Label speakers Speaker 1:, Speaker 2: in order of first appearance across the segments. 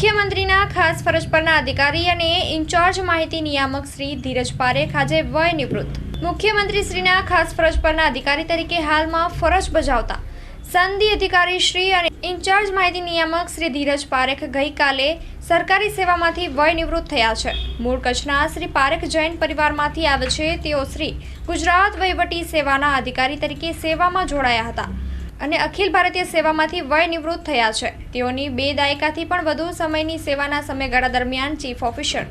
Speaker 1: મુખ્યમંત્રીના ખાસ ફરજ પરના અધિકારી અને ઇન્ચાર્જ માહિતી નિયામક શ્રી ધીરજ પારેખ આજે વય નિવૃત્ત મુખ્યમંત્રી શ્રીના ખાસ ફરજ પરના અધિકારી તરીકે હાલમાં ફરજ બજાવતા સંધિ અધિકારી શ્રી અને ઇન્ચાર્જ માહિતી નિયામક શ્રી ધીરજ પારેખ ગઈકાલે સરકારી સેવામાંથી વય નિવૃત્ત થયા છે. મૂળ કચ્છના શ્રી પારેખ જૈન પરિવારમાંથી આવે છે તેઓ શ્રી ગુજરાત વહીવટી સેવાના અધિકારી તરીકે સેવામાં જોડાયા હતા. અને અખિલ ભારતીય સેવામાંથી વય નિવૃત્ત થયા છે. તેઓની બે દાયકાથી પણ વધુ સમયની સેવાના સમયગાળા દરમિયાન ચીફ ઓફિસર,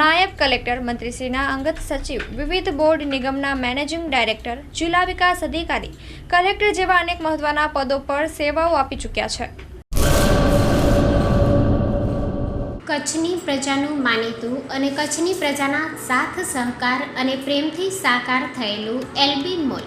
Speaker 1: નાયબ કલેક્ટર મંત્રીશ્રીના અંગત સચિવ, વિવિધ બોર્ડ નિગમના મેનેજિંગ ડાયરેક્ટર, જિલ્લા વિકાસ અધિકારી, કલેક્ટર જેવા અનેક મહત્વના પદો પર સેવાઓ આપી ચૂક્યા છે.
Speaker 2: કચ્છની પ્રજાનું માનીતું અને કચ્છની પ્રજાના સાથ સહકાર અને પ્રેમથી સાકાર થયેલું એલબી મોલ